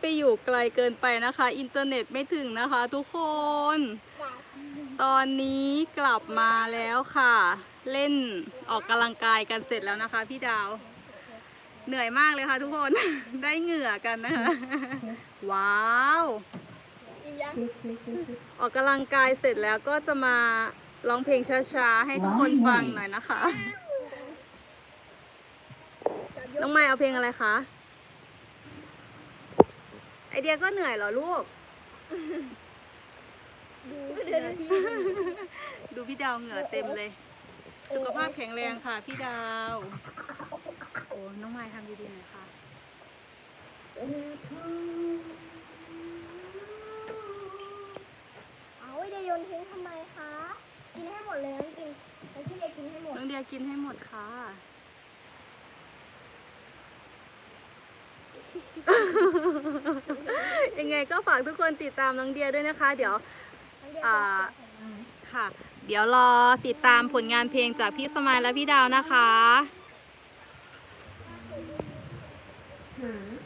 ไปอยู่ไกลเกินไปนะคะ อินเทอร์เน็ตไม่ถึงนะคะทุกคน ตอนนี้กลับมาแล้วค่ะ เล่นออกกำลังกายกันเสร็จแล้วนะคะ พี่ดาว เหนื่อยมากเลยค่ะทุกคน ได้เหงื่อกันนะคะ ว้าวออกกำลังกายเสร็จแล้วก็จะมาร้องเพลงช้าๆ ให้ทุกคนฟังหน่อยนะคะ น้องไม้เอาเพลงอะไรคะ เดียก็เหนื่อยเหรอลูกดูพี่ดาวเหงื่อเต็มเลย สุขภาพแข็งแรงค่ะ พี่ดาว โอ้น้องไม้ทำดีๆหน่อยค่ะ เอาไว้เดยวโยนทิ้งทำไมคะ กินให้หมดเลยไม่กินแล้วพี่จะกินให้หมด น้องเดียกินให้หมดค่ะ ยังไงก็ฝากทุกคนติดตามน้องเดียด้วยนะคะ เดี๋ยวค่ะ เดี๋ยวรอติดตามผลงานเพลงจากพี่สมัยและพี่ดาวนะคะ Hmm.